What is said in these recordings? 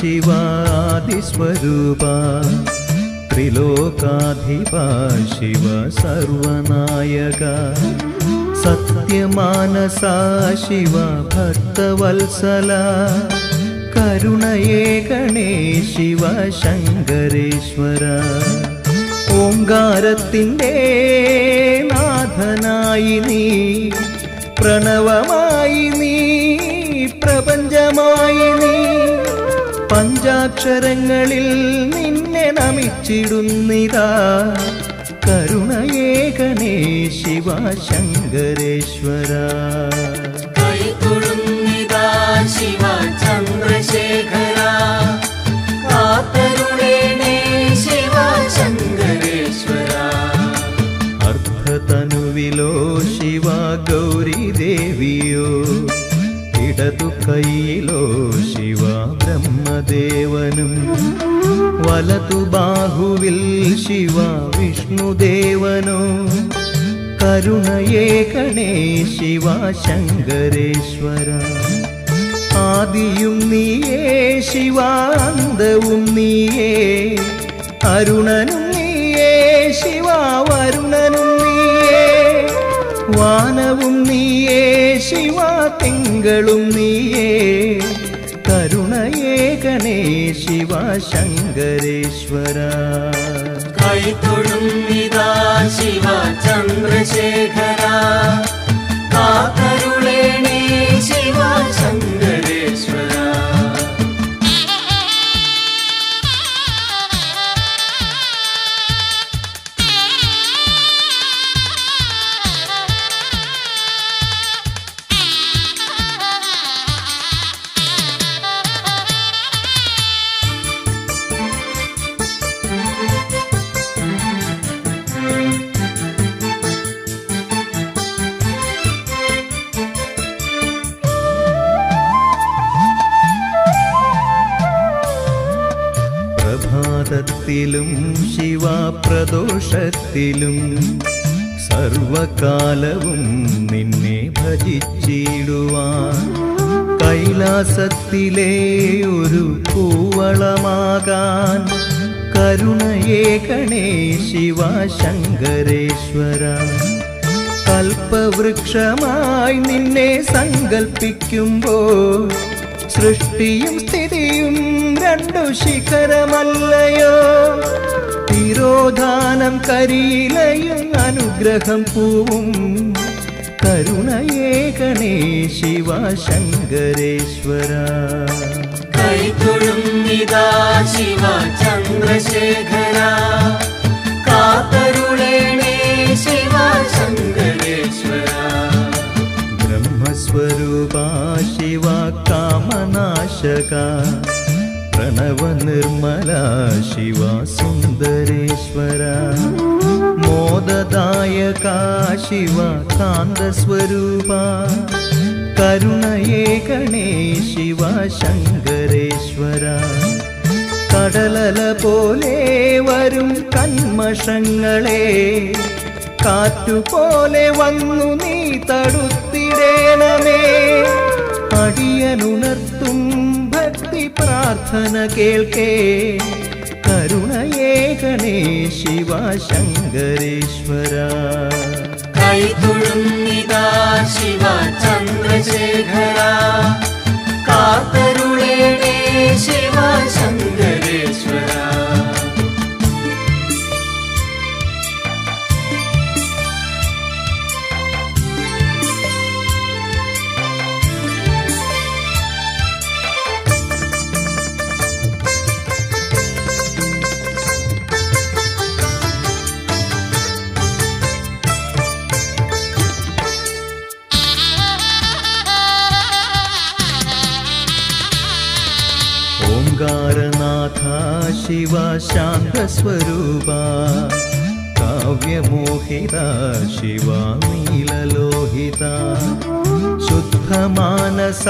ശിവാദിസ്വരൂപ ത്രിലോകാധിപ ശിവ സർവനായക. സത്യമാനസാ ശിവ ഭക്തവത്സല കരുണയേ ഗണേ ശിവ ശങ്കരേശ്വര. ഓങ്കാരത്തിന്റെ നാഥനായി നീ പ്രണവമായി നീ പ്രപഞ്ചമായി നീ പഞ്ചാക്ഷരങ്ങളിൽ നിന്നെ നമിച്ചിടുന്നിതാ. കരുണയേകനേ ശിവ ശങ്കരേശ്വര. കൈതൊഴുന്നിതാ ശിവ ചന്ദ്രശേഖര. കാത്തരുളേണേ ശിവ ശങ്കരേശ്വര. അർത്ഥതനുവിലോ ശിവ ഗൗരി ദേവിയോ ഇടതു കൈയിലോ ശിവ ബ്രഹ്മദേവനും വലതു ബാഹുവിൽ ശിവ വിഷ്ണുദേവനോ. കരുണയേ കണേ ശിവ ശങ്കരേശ്വര. ആദിയും നീയേ ശിവാന്തവും നീയേ. അരുണനും നീയേ ശിവ നീയേ വാനവും നീയേ ശിവ തിങ്കളും നീയേ. കരുണയേ ഗണേ ശിവ ശങ്കരേശ്വര. കൈതൊഴുന്നിതാ ശിവ ചന്ദ്രശേഖര. പ്രഭാതത്തിലും ശിവപ്രദോഷത്തിലും സർവകാലവും നിന്നെ ഭജിച്ചിടുവാൻ കൈലാസത്തിലെ ഒരു പൂവളമാകാൻ കരുണയേ ഗണേ ശിവ ശങ്കരേശ്വര. കൽപ്പവൃക്ഷമായി നിന്നെ സങ്കൽപ്പിക്കുമ്പോൾ സൃഷ്ടിയും രണ്ടു ശിഖരമല്ലയോ? തിരോധാനം കരിയിലയും അനുഗ്രഹം പൂവും. കരുണയേ ഗണേ ശിവ ശങ്കരേശ്വര. കൈതൊഴുന്നിതാ ശിവ ചന്ദ്രശേഖര. കാത്തരുളേണേ ശിവ ശങ്കരേശ്വര. ബ്രഹ്മസ്വരൂപ ശിവ കാമനാശക. പ്രണവ നിർമ്മല ശിവ സുന്ദരേശ്വര. മോദദായക ശിവ കാന്തസ്വരൂപ. കരുണയേ ഗണേ ശിവ ശങ്കരേശ്വര. കടലല പോലെ വരും കന്മഷങ്ങളെ. കാറ്റുപോലെ വന്നു നീ തടുത്തിടേണമേ. അടിയനുണർത്തും പ്രാർത്ഥന കേൾക്കേ കരുണയേ ഗണേ ശിവ ശങ്കരേശ്വര കൈതൊഴുന്നിതാ ശിവ ചന്ദ്രശേഖര കാത്തരുളേണേ ശിവ കാവ്യമോഹിത ശിവ നീലലോഹിത. ശുദ്ധമാനസ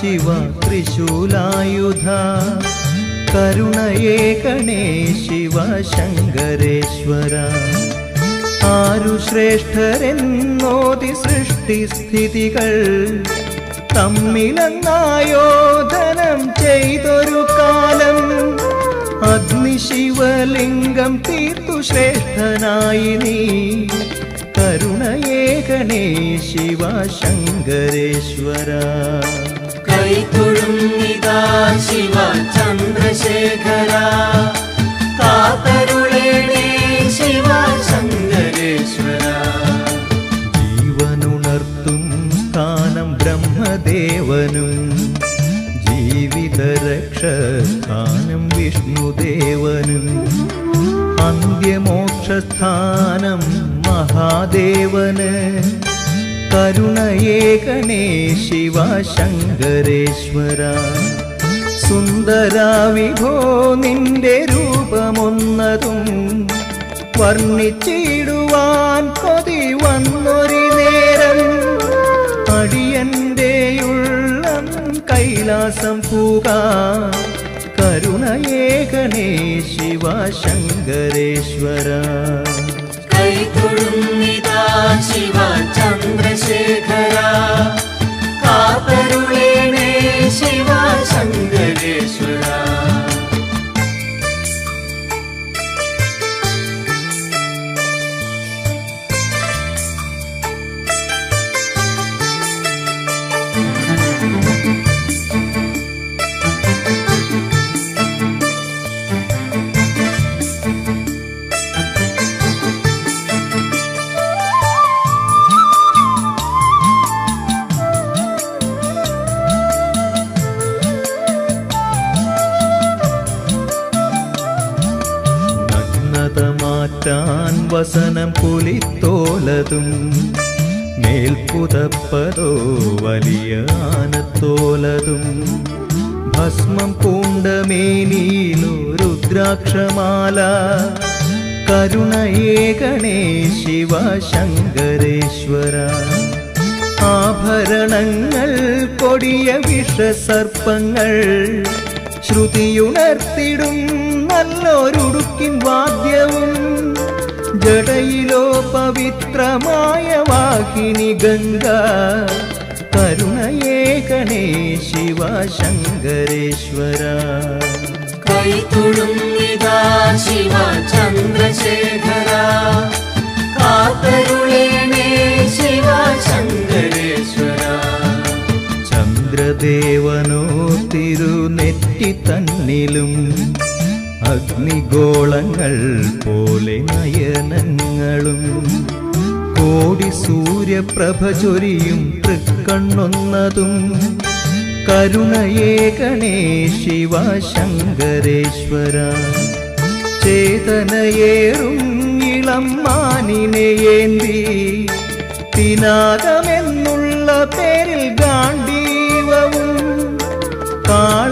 ശിവ ത്രിശൂലായുധ. കരുണയേ ഗണേ ശിവ ശങ്കരേശ്വര. ആരു ശ്രേഷ്ഠരെന്നോതി സൃഷ്ടിസ്ഥിതികൾ തമ്മിലെന്നായോധനം ചെയ്തൊരു കാലം. അഗ്നിശിവലിംഗം തീർത്തു ശ്രേഷ്ഠനായി നീ. കരുണയേകണേ ശിവ ശങ്കരേശ്വര. കൈതൊഴുന്നിതാ ശിവ ചന്ദ്രശേഖര. കാത്തരുളേണേ ശിവ ശങ്കരേശ്വര. ജീവനുണർത്തും സ്ഥാനം ബ്രഹ്മദേവനും. ജീവിതരക്ഷസ്ഥാനം വിഷ്ണുദേവനും അന്ത്യമോക്ഷസ്ഥാനം മഹാദേവന്. കരുണയേകണേ ശിവ ശങ്കരേശ്വര സുന്ദരാവിഭോ നിന്റെ രൂപമൊന്നതും വർണിച്ചിടുവാൻ കൊതി വന്നൊരു നേരം. कैलासं पूगा करुणये गणे शिव शङ्करेश्वर कैकुलिता शिव चन्द्रशेखरा का शिव शङ्करेश्वरा വസനം പുലിത്തോലതും മേൽപ്പുതപ്പതോ വലിയ ആനത്തോലതും. ഭസ്മം പൂണ്ടമേനിയിലോ രുദ്രാക്ഷമാല കരുണയേകണേ ശിവ ശങ്കരേശ്വര. ആഭരണങ്ങൾ കൊടിയ വിഷസർപ്പങ്ങൾ ശ്രുതിയുണർത്തിടും നല്ലൊരുടുക്കിൻ വാദ്യവും. ജടയിലോ പവിത്രമായ വാഹിനി ഗംഗ. കരുണയേകണേ ശിവ ശങ്കരേശ്വര. കൈതൊഴുന്നിതാ ശിവ ചന്ദ്രശേഖര. കാത്തരുളേണേ ശിവ ശങ്കരേശ്വര. ചന്ദ്രദേവനോ തിരുനെറ്റി തന്നിലും അഗ്നിഗോളങ്ങൾ പോലെ നയനങ്ങളും കോടി സൂര്യപ്രഭ ചൊരിയും തൃക്കണ്ണൊന്നതും. കരുണയേ ശിവ ശങ്കരേശ്വര. ചേതനയേറും ഇളം മാനിനെയേന്തി പിനാകമെന്നുള്ള പേരിൽ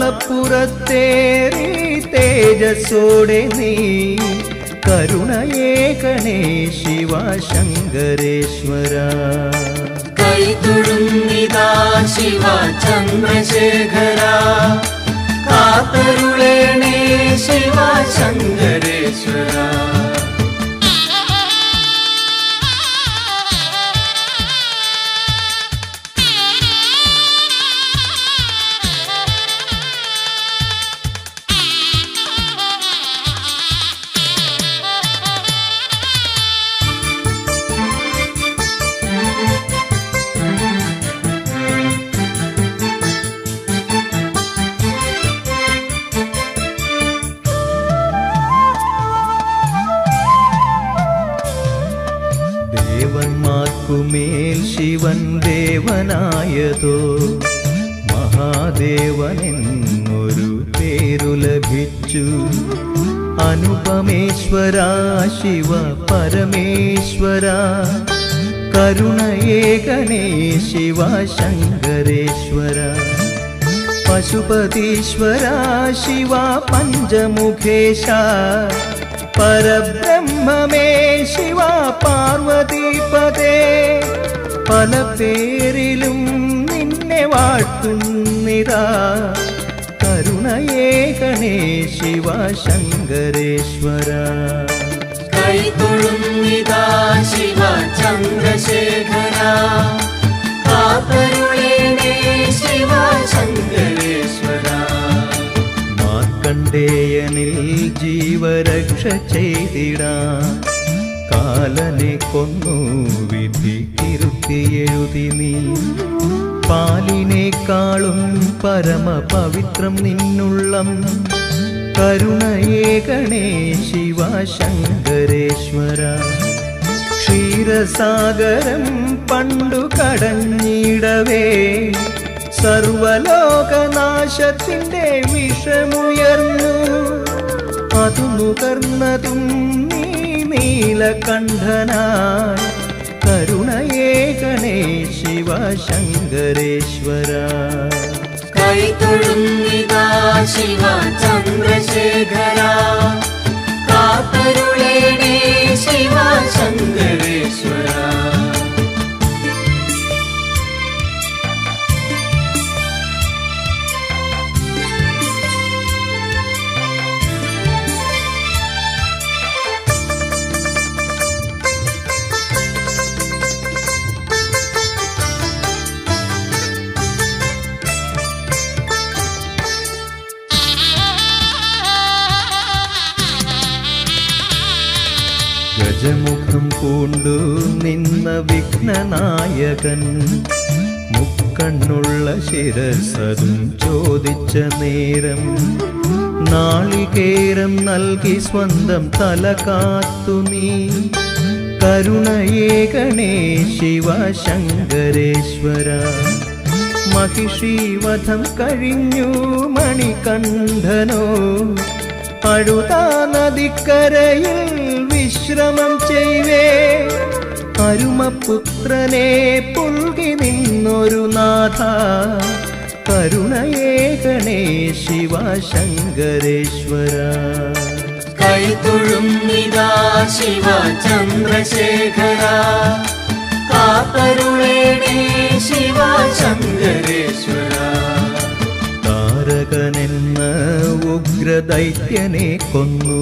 കാളപ്പുറത്തേറി തേജസ്സോടെ നീ കരുണയേകണേ ശിവ ശങ്കരേശ്വര. കൈതൊഴുന്നിതാ ശിവ ചന്ദ്രശേഖര. കാത്തരുളേണേ ശിവ ശങ്കരേശ്വര. ദേവനായതോ മഹാദേവനെന്നൊരു പേരു ലഭിച്ചു അനുപമേശ്വര ശിവ പരമേശ്വര കരുണയേകണേ ശിവ ശങ്കരേശ്വര പശുപതീശ്വര ശിവ പഞ്ചമുഖേശ പരബ്രഹ്മമേ ശിവ പാർവതീപതേ പല പേരിലും നിന്നെ വാഴ്ത്തുന്നിതാ കരുണയേ ഗണേശിവ ശങ്കരേശ്വര കൈതൊഴുന്നിതാ ശിവ ചന്ദ്രശേഖര ശിവ ശങ്കരേശ്വര മാർക്കണ്ഡേയനിൽ ജീവരക്ഷ ചെയ്തിടാം കാലനെ കൊന്നു വിധി തിരുത്തിയെഴുതി നീ. പാലിനേക്കാളും പരമപവിത്രം നിന്നുള്ളം. കരുണയേകണേ ഗണേശിവ ശങ്കരേശ്വര ക്ഷീരസാഗരം പണ്ടു കടഞ്ഞിടവേ. സർവലോകനാശത്തിന്റെ വിഷമുയർന്നു. അതു നുകർന്നതും നീ നീലകണ്ഠനായി കരുണയേകനേ ശിവ ശങ്കരേശ്വര. കൈതൊഴുന്നിതാ ശിവ ചന്ദ്രശേഖര. കാത്തരുളേണേ ശിവ ശങ്കരേശ്വര. വിഘ്നനായകൻ മുക്കണ്ണുള്ള ശിരസതും ചോദിച്ച നേരം നാളികേരം നൽകി സ്വന്തം തല കാത്തു നീ. കരുണയേകണേ ശിവ ശങ്കരേശ്വര. മഹിഷീവധം കഴിഞ്ഞു മണികണ്ഠനോ. അഴുതാ നദിക്കരയിൽ വിശ്രമം ചെയ്വേ അരുമപുത്രനെ പുൽകി നിന്നൊരു നാഥ. കരുണയേകണേ ശിവ ശങ്കരേശ്വര കൈതൊഴുന്നിതാ ശിവ ചന്ദ്രശേഖര ശിവ ശങ്കരേശ്വര താരകനെന്ന ഉഗ്രദൈത്യനെ കൊന്നു.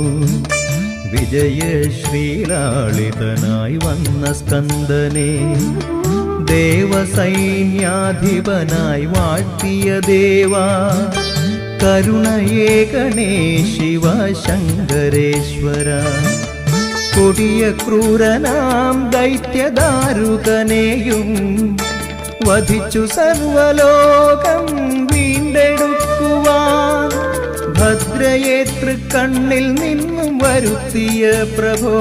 വിജയശ്രീലാളിതനായി വന്ന സ്കന്ദനെ ദേവസൈന്യാധിപനായി വാഴ്ത്തിയ ദേവാ. കരുണയേകണേ ശിവ ശങ്കരേശ്വര. കൊടിയ ക്രൂരനാം ദൈത്യദാരുകനെയും വധിച്ചു സർവലോകം വീണ്ടെടുക്കുവാൻ ഭദ്രയെ തൃക്കണ്ണിൽ നിന്നും വരുത്തിയ പ്രഭോ.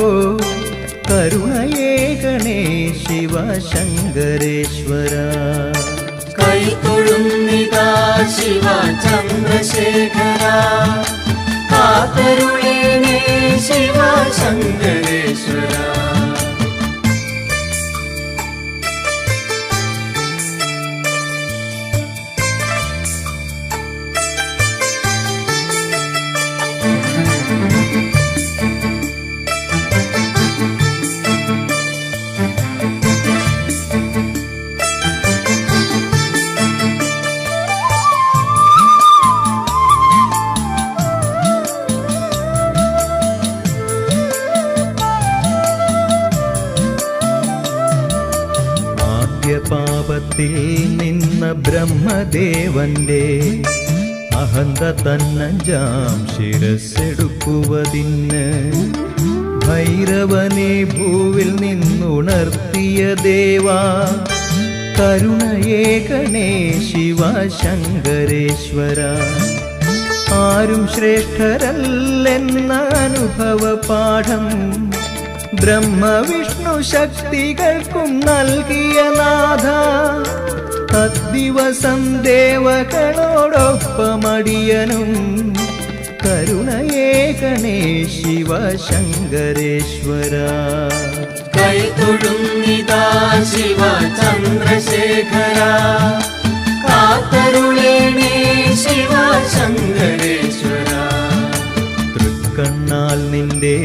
കരുണയേകണേ ശിവ ശങ്കരേശ്വര. കൈതൊഴുന്നിതാ ശിവ ചന്ദ്രശേഖര. കാത്തരുളേണേ ശിവ ശങ്കരേശ്വര. ബ്രഹ്മദേവന്റെ അഹന്ത തന്നഞ്ചാം ശിരസ്സെടുക്കുവതിന് ഭൈരവനെ ഭൂവിൽ നിന്നുണർത്തിയ ദേവാ കരുണയേകണേ ശിവ ശങ്കരേശ്വര. ആരും ശ്രേഷ്ഠരല്ലെന്ന അനുഭവ പാഠം ബ്രഹ്മവിഷ്ണു ശക്തികൾക്കും നൽകിയ നാഥ. തദ്ദിവസം ദേവകളോടൊപ്പമടിയനും കരുണയേകണേ ശിവ ശങ്കരേശ്വര. കൈതൊഴുന്നിതാ ശിവ ചന്ദ്രശേഖര. കാത്തരുളേണേ ശിവ ശങ്കരേശ്വര. തൃക്കണ്ണാൽ നിന്റെ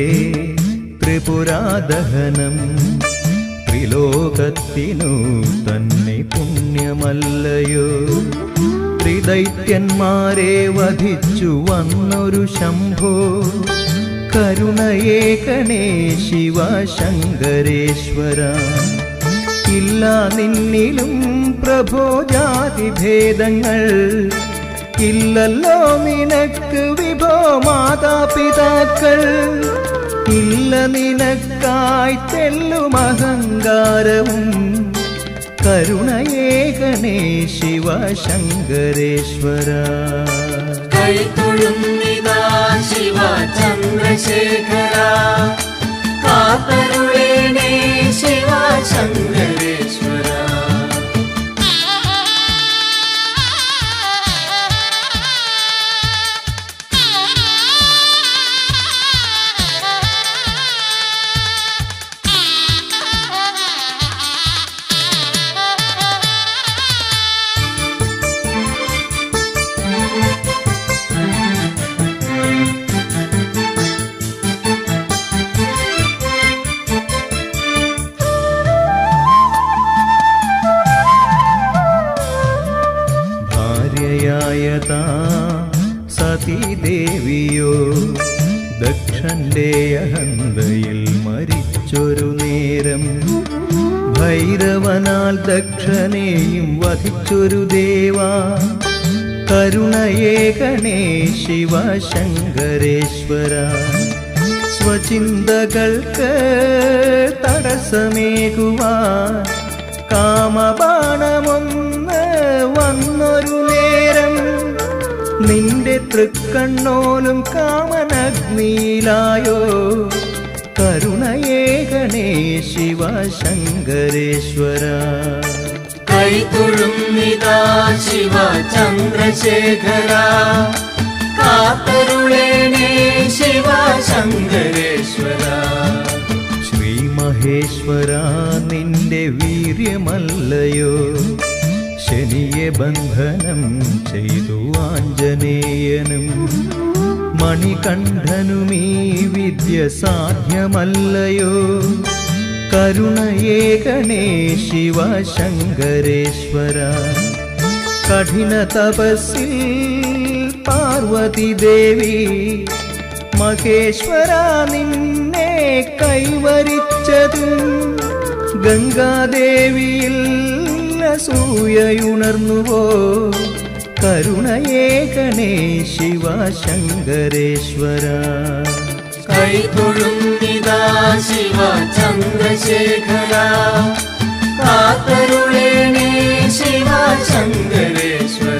ത്രിപുരാദഹനം ത്രിലോകത്തിനു തന്നെ. പുണ്യമല്ലയോ? ത്രിദൈത്യന്മാരെ വധിച്ചു വന്നൊരു ശംഭോ. കരുണയേ കണേ ശിവ ശങ്കരേശ്വര. ഇല്ല നിന്നിലും പ്രഭോ ജാതിഭേദങ്ങൾ ഇല്ലല്ലോ നിനക്ക് വിഭോ മാതാപിതാക്കൾ. ഇല്ല നിനക്കായി തെല്ലും അഹങ്കാരവും കരുണയേകണേ ശിവ ശങ്കരേശ്വര. കൈതൊഴുന്നിതാ ശിവ ചന്ദ്രശേഖര. കാത്തരുളേണേ ശിവ ശങ്കരേശ്വര. ദക്ഷന്റെ അഹന്തയിൽ മരിച്ചൊരു നേരം ഭൈരവനാൽ ദക്ഷനെയും വധിച്ചൊരു ദേവാ. കരുണയേ ഗണേ ശിവ ശങ്കരേശ്വര. സ്വചിന്തകൾക്ക് തടസ്സമേകുവാൻ കാമബാണമൊന്ന് വന്നൊരു നേരം നിന്റെ തൃക്കണ്ണോലും കാമനഗ്നിയിലായോ? കരുണയേകണേ ശിവ ശങ്കരേശ്വര. കൈതൊഴുന്നിതാ ശിവ ചന്ദ്രശേഖര. കാത്തരുളേണേ ശിവ ശങ്കരേശ്വര. ശ്രീ മഹേശ്വര നിന്റെ വീര്യമല്ലയോ? ശനിയെ ബന്ധനം ചെയ്തു ആഞ്ജനേയനും. മണികണ്ഠനും ഈ വിദ്യ സാധ്യമല്ലയോ? കരുണയേകണേ ശിവ ശങ്കരേശ്വര കഠിന തപസ്സിൽ പാർവതി ദേവി മഹേശ്വര നിന്നെ കൈവരിച്ചതും ഗംഗാദേവിയിൽ സൂയയുണർന്നുവോ? കരുണയേ ഗണേശിവ ശങ്കരേശ്വര. കൈതൊഴുന്നിതാ ശിവ ചന്ദ്രശേഖര. കാത്തരുളേണേ ശിവ ശങ്കരേശ്വര.